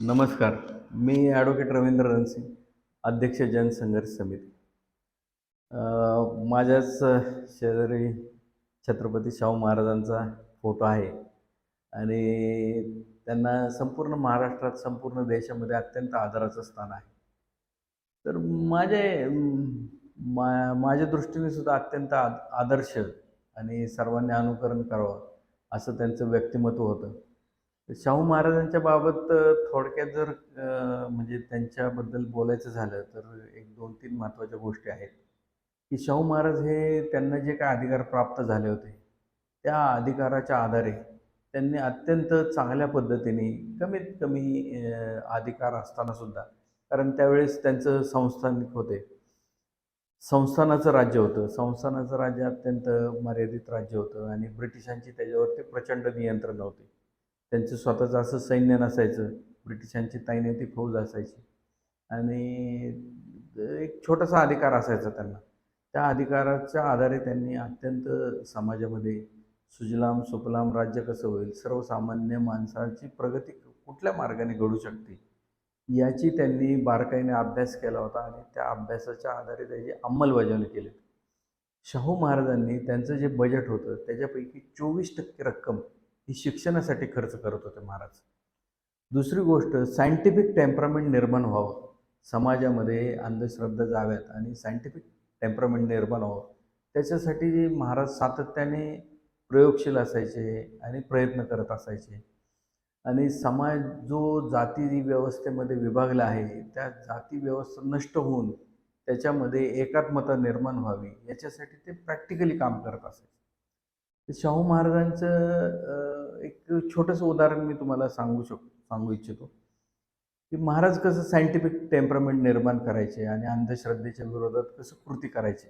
नमस्कार मी ॲडव्होकेट रवींद्र रणसिंग अध्यक्ष जनसंघर्ष समिती. माझ्याच शेजारी छत्रपती शाहू महाराजांचा फोटो आहे आणि त्यांना संपूर्ण महाराष्ट्रात संपूर्ण देशामध्ये अत्यंत आदराचं स्थान आहे. तर माझे मा माझ्या दृष्टीने सुद्धा अत्यंत आद आदर्श आणि सर्वांनी अनुकरण करावं असं त्यांचं व्यक्तिमत्व होतं. शाहू महाराजांच्या बाबत थोडक्यात जर म्हणजे त्यांच्याबद्दल बोलायचं झालं तर एक दोन तीन महत्त्वाच्या गोष्टी आहेत. की शाहू महाराज हे त्यांना जे काय अधिकार प्राप्त झाले होते त्या अधिकाराच्या आधारे त्यांनी अत्यंत चांगल्या पद्धतीने कमीत कमी अधिकार असतानासुद्धा कारण त्यावेळेस त्यांचं संस्थानिक होते. संस्थानाचं राज्य होतं. संस्थानाचं राज्य अत्यंत मर्यादित राज्य होतं आणि ब्रिटिशांची त्याच्यावरती प्रचंड नियंत्रण होते त्यांचं स्वतःचं असं सैन्य नसायचं. ब्रिटिशांची तैनाती फौज असायची. आणि एक छोटासा अधिकार असायचा त्यांना. त्या अधिकाराच्या आधारे त्यांनी अत्यंत समाजामध्ये सुजलाम सुफलाम राज्य कसं होईल सर्वसामान्य माणसाची प्रगती कुठल्या मार्गाने घडू शकते याची त्यांनी बारकाईने अभ्यास केला होता आणि त्या अभ्यासाच्या आधारे त्याची अंमलबजावणी केली. शाहू महाराजांनी त्यांचं जे बजेट होतं त्याच्यापैकी चोवीस टक्के रक्कम ही शिक्षणासाठी खर्च करत होते महाराज. दुसरी गोष्ट सायंटिफिक टेम्परामेंट निर्माण व्हावं. समाजामध्ये अंधश्रद्धा जाव्यात आणि सायंटिफिक टेम्परामेंट निर्माण व्हावं. त्याच्यासाठी महाराज सातत्याने प्रयोगशील असायचे आणि प्रयत्न करत असायचे. आणि समाज जो जाती व्यवस्थेमध्ये विभागला आहे त्या जाती व्यवस्था नष्ट होऊन त्याच्यामध्ये एकात्मता निर्माण व्हावी याच्यासाठी ते प्रॅक्टिकली काम करत असायचे. शाहू महाराजांचं एक छोटंसं उदाहरण मी तुम्हाला सांगू शक सांगू इच्छितो. की महाराज कसं सायंटिफिक टेम्परमेंट निर्माण करायचे आणि अंधश्रद्धेच्या विरोधात कसं कृती करायचे.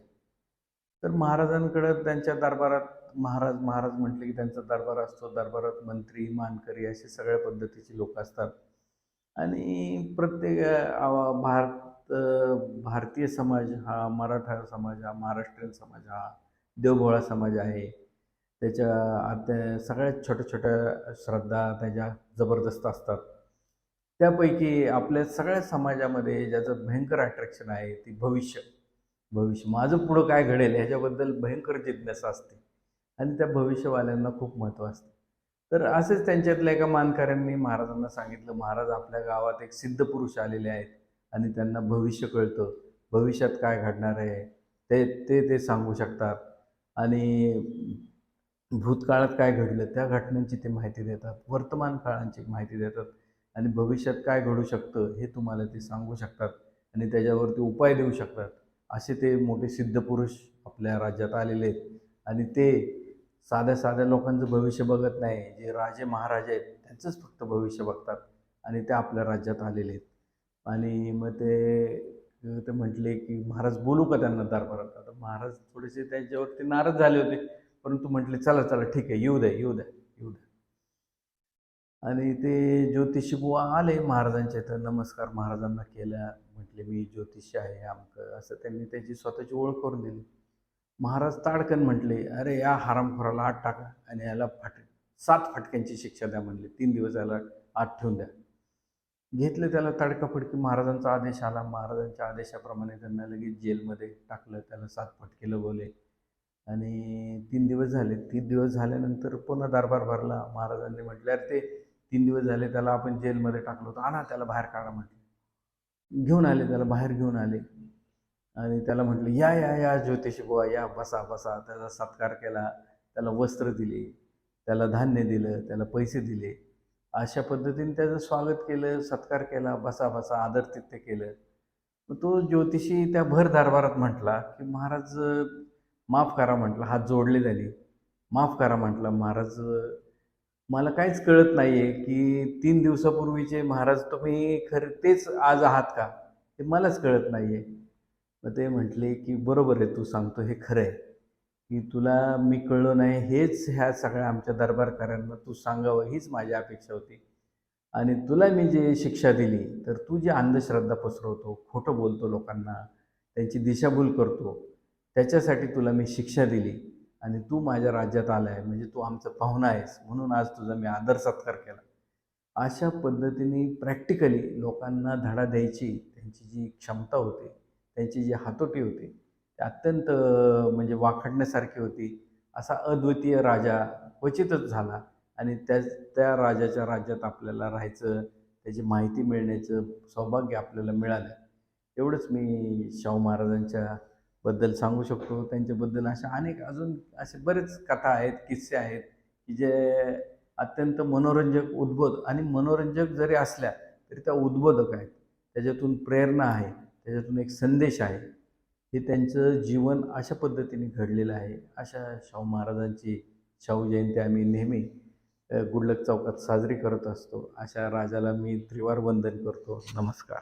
तर महाराजांकडं त्यांच्या दरबारात महाराज महाराज म्हटले की त्यांचा दरबार असतो दरबारात मंत्री मानकरी असे सगळ्या पद्धतीचे लोक असतात. आणि प्रत्येक भारत भारतीय समाज हा मराठा समाज हा महाराष्ट्रीयन समाज हा देवभोळा समाज आहे. त्याच्या आता सगळ्यात छोट्या छोट्या श्रद्धा त्याच्या जबरदस्त असतात. त्यापैकी आपल्या सगळ्या समाजामध्ये ज्याचं भयंकर अट्रॅक्शन आहे ती भविष्य. भविष्य. माझं पुढं काय घडेल ह्याच्याबद्दल भयंकर जिज्ञासा असते. आणि त्या भविष्यवाल्यांना खूप महत्त्व असते. तर असेच त्यांच्यातल्या एका मानकऱ्यांनी महाराजांना सांगितलं महाराज आपल्या गावात एक सिद्ध पुरुष आलेले आहेत आणि त्यांना भविष्य कळतं. भविष्यात काय घडणार आहे? ते ते ते सांगू शकतात. आणि भूतकाळात काय घडलं त्या घटनांची ते माहिती देतात वर्तमान काळांची माहिती देतात आणि भविष्यात काय घडू शकतं हे तुम्हाला ते सांगू शकतात आणि त्याच्यावरती उपाय देऊ शकतात. असे ते मोठे सिद्ध पुरुष आपल्या राज्यात आलेले आहेत आणि ते साध्या साध्या लोकांचं भविष्य बघत नाही. जे राजे महाराजे आहेत त्यांचंच फक्त भविष्य बघतात आणि ते आपल्या राज्यात आलेले आहेत. आणि मग ते ते म्हटले की महाराज बोलू का त्यांना दरबारात? आता महाराज थोडेसे त्यांच्यावरती नाराज झाले होते. परंतु म्हटले चला चला ठीक आहे येऊ द्या येऊ द्या येऊ द्या. आणि ते ज्योतिषी बुवा आले महाराजांच्या इथं नमस्कार महाराजांना केल्या. म्हटले मी ज्योतिषी आहे आमकं असं त्यांनी त्याची स्वतःची ओळख करून दिली. महाराज ताडकन म्हटले अरे या हरामखोराला आत टाका आणि याला फाट सात फाटक्यांची शिक्षा द्या म्हणले. तीन दिवस याला आत ठेवून द्या. घेतलं त्याला तडकाफडकी महाराजांचा आदेश आला. महाराजांच्या आदेशाप्रमाणे त्यांना लगेच जेलमध्ये टाकलं. त्याला सात फटके लगवले. आणि तीन दिवस झाले. तीन दिवस झाल्यानंतर पुन्हा दरबार भरला. महाराजांनी म्हटलं अरे ते तीन दिवस झाले त्याला आपण जेलमध्ये टाकलं होतं. आणा त्याला बाहेर काढा म्हटलं. घेऊन आले त्याला बाहेर घेऊन आले. आणि त्याला म्हटलं या या या ज्योतिषी बुवा या बसा बसा. त्याचा सत्कार केला. त्याला वस्त्र दिले. त्याला धान्य दिलं. त्याला पैसे दिले. अशा पद्धतीने त्याचं स्वागत केलं सत्कार केला बसा बसा आदरतिथ्य केलं. मग तो ज्योतिषी त्या भर दरबारात म्हटला की महाराज माफ करा म्हटलं हात जोडले त्याने. माफ करा म्हटलं महाराज मला काहीच कळत नाही आहे की तीन दिवसापूर्वीचे महाराज तुम्ही खरं तेच आज आहात का? हे मलाच कळत नाही आहे मग ते म्हटले की बरोबर आहे तू सांगतो हे खरं आहे. की तुला मी कळलं नाही हेच ह्या सगळ्या आमच्या दरबारकरांना तू सांगावं हीच माझी अपेक्षा होती. आणि तुला मी जे शिक्षा दिली तर तू जी अंधश्रद्धा पसरवतो खोटं बोलतो लोकांना त्यांची दिशाभूल करतो त्याच्यासाठी तुला मी शिक्षा दिली आणि तू माझ्या राज्यात आला आहे म्हणजे तू आमचं पाहुणा आहेस म्हणून आज तुझा मी आदर सत्कार केला. अशा पद्धतीने प्रॅक्टिकली लोकांना धडा द्यायची त्यांची जी क्षमता होती त्यांची जी हातोटी होती ती अत्यंत म्हणजे वाखडण्यासारखी होती. असा अद्वितीय राजा क्वचितच झाला आणि त्या त्या राजाच्या राज्यात आपल्याला राहायचं त्याची माहिती मिळण्याचं सौभाग्य आपल्याला मिळालं. एवढंच मी शाहू महाराजांच्या बद्दल सांगू शकतो. त्यांच्याबद्दल अशा अनेक अजून असे बरेच कथा आहेत किस्से आहेत की जे अत्यंत मनोरंजक उद्बोध आणि मनोरंजक जरी असल्या तरी त्या उद्बोधक आहेत. त्याच्यातून प्रेरणा आहे त्याच्यातून एक संदेश आहे. हे त्यांचं जीवन अशा पद्धतीने घडलेलं आहे. अशा शाहू महाराजांची शाहू जयंती आम्ही नेहमी गुडलक चौकात साजरी करत असतो. अशा राजाला मी त्रिवार वंदन करतो. नमस्कार.